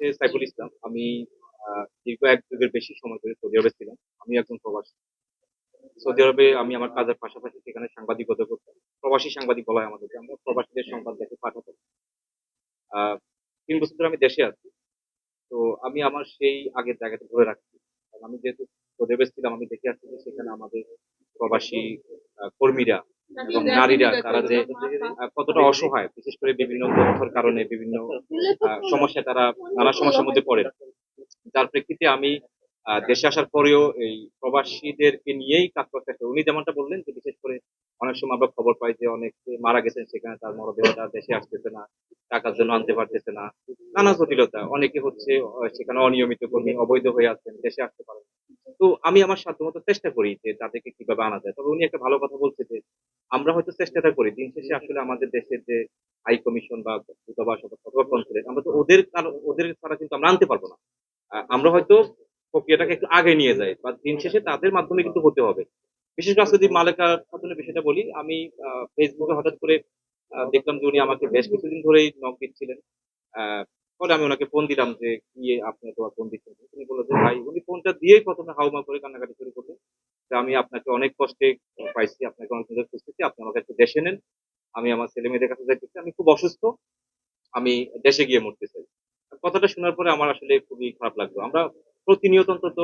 হচ্ছে সাইফুল ইসলাম। আমি দীর্ঘ এক যুগের বেশি সময় ধরে সৌদি আরবে ছিলাম। আমি একজন প্রবাসী। সৌদি আরবে আমি আমার কাজের পাশাপাশি সেখানে সাংবাদিকতা করতাম। প্রবাসী সাংবাদিক বলা হয় আমাদেরকে। আমরা প্রবাসীদের সংবাদ দেখে পাঠাতাম। তিন বছর ধরে আমি দেশে আছি। তো আমি আমার সেই আগের জায়গাটা ধরে রাখছি। আমি যেহেতু সৌদি আরবে ছিলাম, আমি দেখে আসছি যে সেখানে আমাদের প্রবাসী কর্মীরা এবং নারীরা তারা যে কতটা অসহায় বিশেষ করে বিভিন্ন তথ্যের কারণে বিভিন্ন সমস্যা তারা নানা সমস্যার মধ্যে পড়ে যার প্রেক্ষিতে আমি দেশে আসার পরেও এই প্রবাসীদেরকে নিয়েই কাজ করতে চাই। উনি যেমনটা বললেন যে বিশেষ করে অনেক সময় আমরা খবর পাই যে অনেকে মারা গেছেন সেখানে তার মরদেহটা দেশে আসতেছে না টাকার জন্য আনতে পারতেছে না নানা জটিলতা অনেকে হচ্ছে সেখানে অনিয়মিত কর্মী অবৈধ হয়ে আছেন দেশে আসতে পারেন। তো আমি আমার সাধ্যমতো চেষ্টা করি যে তাদেরকে কীভাবে আনা যায়। তবে উনি একটা ভালো কথা বলছে যে, আমরা হয়তো চেষ্টাটা করি। দিন শেষে আসলে আমাদের দেশের যে হাই কমিশন বা দূতাবাস অথবা কনসুলেট আমরা তো ওদের ওদের ছাড়া কিন্তু আমরা আনতে পারব না। আমরা হয়তো প্রক্রিয়াটাকে একটু আগে নিয়ে যাই বা দিন শেষে তাদের মাধ্যমে কিন্তু হতে হবে। বিশেষ করে যদি মালেকা খাতুনের বিষয়টা বলি, আমি ফেসবুকে হঠাৎ করে দেখলাম যে উনি আমাকে বেশ কিছুদিন ধরেই নক দিচ্ছিলেন। পরে আমি ওনাকে ফোন দিলাম যে কি আপনি তোমার ফোন দিচ্ছেন উনি বলল যে, ভাই, উনি ফোনটা দিয়েই প্রথমে হাউমা করে কান্নাকাটি শুরু করলেন। যে আমি আপনাকে অনেক কষ্টে পাইছি, আপনাকে অনেক সুন্দর খুঁজতেছি, আপনি আমাকে একটু দেশে নেন। আমি আমার ছেলে মেয়েদের কাছে যাইতেছি আমি খুব অসুস্থ, আমি দেশে গিয়ে মরতে চাই। কথাটা শোনার পরে আমার আসলে খুবই খারাপ লাগল। আমরা প্রতিনিয়ত অন্তত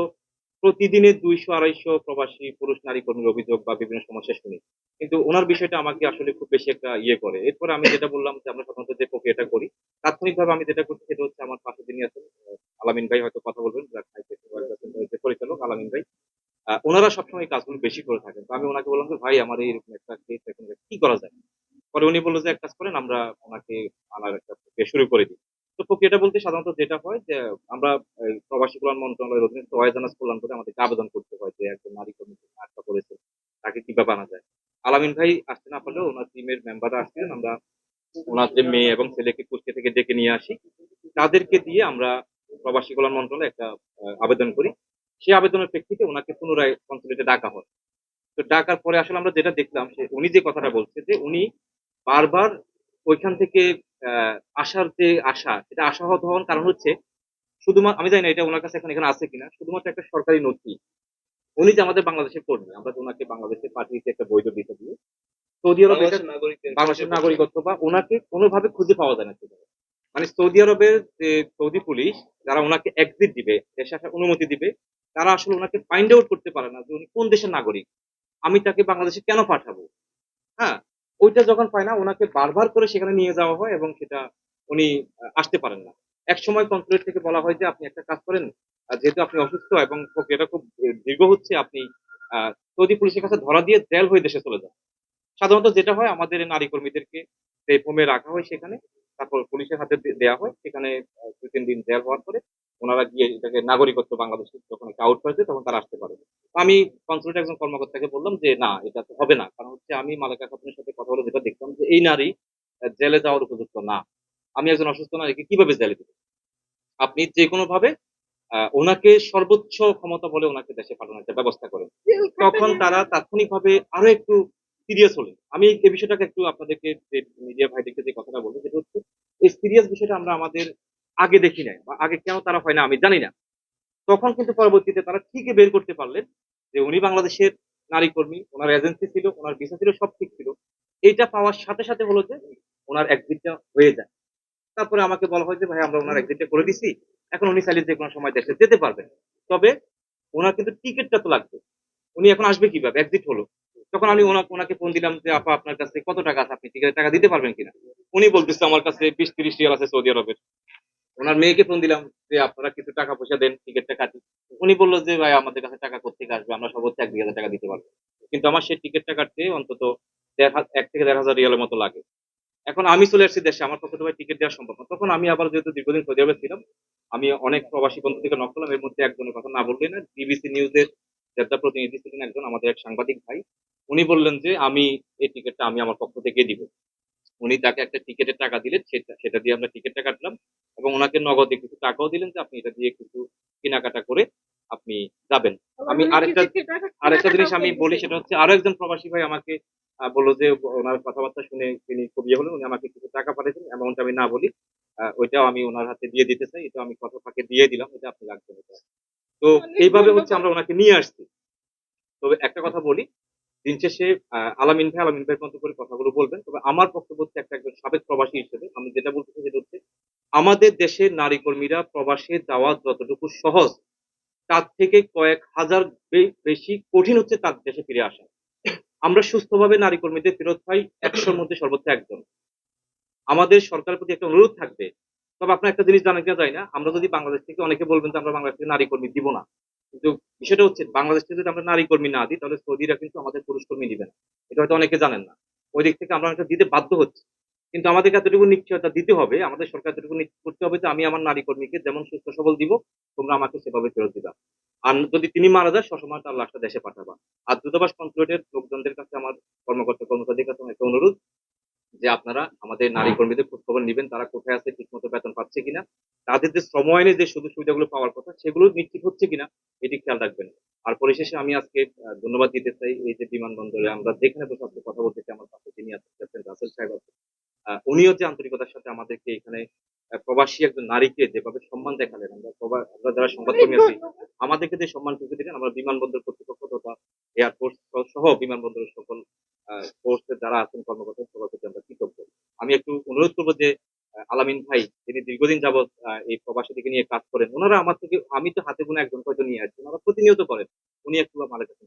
প্রতিদিনে দুইশো, আড়াইশো প্রবাসী পুরুষ, নারী কর্মীর অভিযোগ বা বিভিন্ন সমস্যা শুনি। কিন্তু ওনার বিষয়টা আমাকে আসলে খুব বেশি একটা ইয়ে করে। এরপরে আমি যেটা বললাম যে আমরা সাধারণত যে প্রক্রিয়াটা করি, তাৎক্ষণিকভাবে আমি যেটা করছি সেটা হচ্ছে আমার পাশে যিনি আছেন আলামিন ভাই হয়তো কথা বলবেন পরিচালক, আলামিন ভাই। ওনারা সবসময় কাজগুলো বেশি করে থাকেন। তো আমি ওনাকে বললাম যে, ভাই, আমার এইরকম একটা কেস এখন কি করা যায়? পরে উনি বলল যে, এক কাজ করেন, আমরা ওনাকে আনার একটা শুরু করে দিই। তো প্রক্রিয়াটা বলতে সাধারণত যেটা হয় যে, আমরা প্রবাসী কল্যাণ মন্ত্রণালয়ের অধীনে ওয়াইজানাস কল্যাণ করে আমাদেরকে আবেদন করতে হয় যে একজন নারী কর্মী আটকা করেছে তাকে কীভাবে আনা যায়? আলামিন ভাই আসতে না পারলেও ওনার টিমের মেম্বাররা আসছিলেন আমরা ওনার যে মেয়ে এবং ছেলেকে কুষ্টিয়া থেকে ডেকে নিয়ে আসি। তাদেরকে দিয়ে আমরা প্রবাসী কল্যাণ মন্ত্রণালয়ে একটা আবেদন করি। সেই আবেদনের প্রেক্ষিতে ওনাকে পুনরায় কনসুলেটে ডাকা হয়। তো ডাকার পরে আসলে আমরা যেটা দেখলাম, সে, উনি যে কথাটা বলছে যে, উনি বারবার ওইখান থেকে আহ, আসার যে আশা সেটা আশাহত হওয়ার কারণ হচ্ছে শুধুমাত্র আমি জানি না এটা ওনার কাছে এখন এখানে আছে কিনা শুধুমাত্র একটা সরকারি নথি উনি যে আমাদের বাংলাদেশের কর্মী আমরা তো ওনাকে বাংলাদেশে পাঠিয়েছি একটা বৈধ ভিসা দিয়ে। সৌদি আরবে এটা- বাংলাদেশের নাগরিকত্ব বা ওনাকে কোনোভাবে খুঁজে পাওয়া যায় না সেভাবে। মানে সৌদি আরবের যে সৌদি পুলিশ যারা ওনাকে এক্সিট দিবে দেশে আসার অনুমতি দিবে তারা আসলে ওনাকে ফাইন্ড আউট করতে পারে না যে উনি কোন দেশের নাগরিক। আমি তাকে বাংলাদেশে কেন পাঠাবো? হ্যাঁ ওইটা যখন পায় না, ওনাকে বারবার করে সেখানে নিয়ে যাওয়া হয় এবং সেটা উনি আসতে পারেন না। এক সময় কনসুলেট থেকে বলা হয় যে, আপনি একটা কাজ করেন যেহেতু আপনি অসুস্থ এবং প্রক্রিয়াটা খুব দীর্ঘ হচ্ছে, আপনি সৌদি পুলিশের কাছে ধরা দিয়ে জেল হয়ে দেশে চলে যান। সাধারণত যেটা হয়, আমাদের নারী কর্মীদেরকে সেই হোমে রাখা হয় সেখানে, তারপর পুলিশের হাতে দেওয়া হয়, সেখানে দু তিন দিন জেল হওয়ার পরে ওনারা গিয়ে এটাকে নাগরিকত্ব বাংলাদেশে যখন একটা আউট হয়েছে তখন তারা আসতে পারে আমি কনসুলেট একজন কর্মকর্তাকে বললাম যে না এটা তো হবে না। কারণ হচ্ছে আমি মালাকা খাতুনের সাথে কথা বলে যেটা দেখলাম যে এই নারী জেলে যাওয়ার উপযুক্ত না। আমি একজন অসুস্থ নারীকে কীভাবে জেলে দেবো? আপনি যে কোনো ভাবে আহ, ওনাকে সর্বোচ্চ ক্ষমতা বলে ওনাকে দেশে পাঠানোর একটা ব্যবস্থা করেন। তখন তারা তাৎক্ষণিকভাবে আরও একটু সিরিয়াস হলেন। আমি এই বিষয়টাকে একটু আপনাদেরকে যে মিডিয়া ভাইদেরকে যে কথাটা বলব সেটা হচ্ছে এই সিরিয়াস বিষয়টা আমরা আমাদের আগে দেখি নাই বা আগে কেন তারা হয় না আমি জানি না। তখন কিন্তু পরবর্তীতে তারা ঠিকই বের করতে পারলেন যে উনি বাংলাদেশের নারী কর্মী ওনার এজেন্সি ছিল, ওনার ভিসা ছিল, সব ঠিক ছিল। এইটা পাওয়ার সাথে সাথে হলো যে ওনার এক্সিটটা হয়ে যায়। তারপরে আমাকে বলা হয় যে, ভাই, আমরা ওনার এক্সিটটা করে দিছি। এখন উনি চাইলে যে কোনো সময় দেশে যেতে পারবেন। তবে ওনার কিন্তু টিকিটটা তো লাগবে। উনি এখন আসবে কীভাবে? এক্সিট হলো। তখন আমি ওনাকে ওনাকে ফোন দিলাম যে, আপা, আপনার কাছে কত টাকা আছে? আপনি টিকিটের টাকা দিতে পারবেন কিনা? উনি বলতেছে, আমার কাছে বিশ তিরিশ রিয়াল আছে সৌদি আরবের। ওনার মেয়েকে ফোন দিলাম যে, আপনারা কিছু টাকা পয়সা দেন টিকিটটা কাটি উনি বলল যে, ভাই, আমাদের কাছে টাকা কোথেকে আসবে? আমরা সর্বোচ্চ এক দুই হাজার টাকা দিতে পারব। কিন্তু আমার সেই টিকিটটা কাটতে অন্তত দেড় এক থেকে দেড় হাজার রিয়ালের মতো লাগে। এখন আমি চলে আসছি দেশে, আমার পক্ষে তো ভাই টিকিট দেওয়া সম্ভব না। তখন আমি আবার যেহেতু দীর্ঘদিন সৌদি আরবে ছিলাম, আমি অনেক প্রবাসী বন্ধু থেকে নক করলাম। এর মধ্যে একজনের কথা না বললেই না বিবিসি নিউজের যাত্রা প্রতিনিধি ছিলেন একজন, আমাদের এক সাংবাদিক ভাই। উনি বললেন যে, আমি এই টিকিটটা আমি আমার পক্ষ থেকে দিব। উনি তাকে একটা টিকিটের টাকা দিলেন, সেটা সেটা দিয়ে আমরা টিকিটটা কাটলাম। এবং ওনাকে নগদে কিছু টাকাও দিলেন যে আপনি এটা দিয়ে কিছু কেনাকাটা করে আপনি যাবেন। আমি আরেকটা আরেকটা জিনিস আমি বলি সেটা হচ্ছে আরও একজন প্রবাসী ভাই আমাকে বলল যে ওনার কথাবার্তা শুনে তিনি খুব ইয়ে হলেন উনি আমাকে কিছু টাকা পাঠিয়েছেন অ্যামাউন্ট আমি না বলি ওইটাও আমি ওনার হাতে দিয়ে দিতে চাই এটা আমি কথা ফাঁকে দিয়ে দিলাম এটা আপনি রাখবেন এটা। তো এইভাবে হচ্ছে আমরা ওনাকে নিয়ে আসছি। তবে একটা কথা বলি দিন শেষে আলামিন ভাই আলামিন ভাইয়ের মতো করে কথাগুলো বলবেন তবে আমার বক্তব্য হচ্ছে একটা একজন সাবেক প্রবাসী হিসেবে আমি যেটা বলতে চাই সেটা আমাদের দেশের নারী কর্মীরা প্রবাসে যাওয়া যতটুকু সহজ, তার থেকে কয়েক হাজার বেশি কঠিন হচ্ছে তার দেশে ফিরে আসা। আমরা সুস্থভাবে নারী কর্মীদের ফেরত পাই একশোর মধ্যে সর্বোচ্চ একজন। আমাদের সরকারের প্রতি একটা অনুরোধ থাকবে। তবে আপনার একটা জিনিস জানা যায় না। আমরা যদি বাংলাদেশ থেকে অনেকে বলবেন যে আমরা বাংলাদেশ থেকে নারী কর্মী দিব না। কিন্তু বিষয়টা হচ্ছে বাংলাদেশ থেকে যদি আমরা নারী কর্মী না দিই, তাহলে সৌদিরা কিন্তু আমাদের পুরুষ কর্মী দিবে না। এটা হয়তো অনেকে জানেন না। ওই দিক থেকে আমরা দিতে বাধ্য হচ্ছি। কিন্তু আমাদেরকে এতটুকু নিশ্চয়তা দিতে হবে, আমাদের সরকার এতটুকু করতে হবে যে আমি আমার নারী কর্মীকে যেমন সুস্থ সবল দিব, তোমরা আমাকে সেভাবে ফেরত দিবা। আর যদি তিনি মারা যায় সসময় তার লাশটা দেশে পাঠাবা। আর দূতাবাস কনসুলেটের লোকজনদের কাছে আমার কর্মকর্তা কর্মচারীদের কাছে একটা অনুরোধ যে আপনারা আমাদের নারী কর্মীদের খোঁজ খবর নেবেন, তারা কোথায় আছে ঠিক মতো বেতন পাচ্ছে কিনা, তাদের যে শ্রম আইনে যে সুযোগ সুবিধাগুলো পাওয়ার কথা, সেগুলো নিশ্চিত হচ্ছে কিনা, এটি খেয়াল রাখবেন। আর পরিশেষে আমি আজকে ধন্যবাদ দিতে চাই এই যে বিমানবন্দরে আমরা যেখানে বসে আজকে কথা বলতেছি, আমার পাশে যিনি আছেন, ক্যাপ্টেন রাসেল সাহেব আছেন। উনিও যে আন্তরিকতার সাথে আমাদেরকে এখানে প্রবাসী একজন নারীকে যেভাবে সম্মান দেখালেন, আমরা যারা সংবাদকর্মী আছি, আমাদেরকে যে সম্মানটুকু দিলেন, আমরা বিমানবন্দর কর্তৃপক্ষ তথা এয়ারফোর্স সহ বিমানবন্দরের সকল ফোর্সের যারা আছেন কর্মকর্তা সবার প্রতি আমরা কৃতজ্ঞ আমি একটু অনুরোধ করব যে আলামিন ভাই, তিনি দীর্ঘদিন যাবৎ এই প্রবাসীদেরকে নিয়ে কাজ করেন, ওনারা আমার থেকে, আমি তো হাতে গুনে একজন হয়তো নিয়ে আসছি, ওনারা প্রতিনিয়ত করেন, উনি একটু আমার কাছে.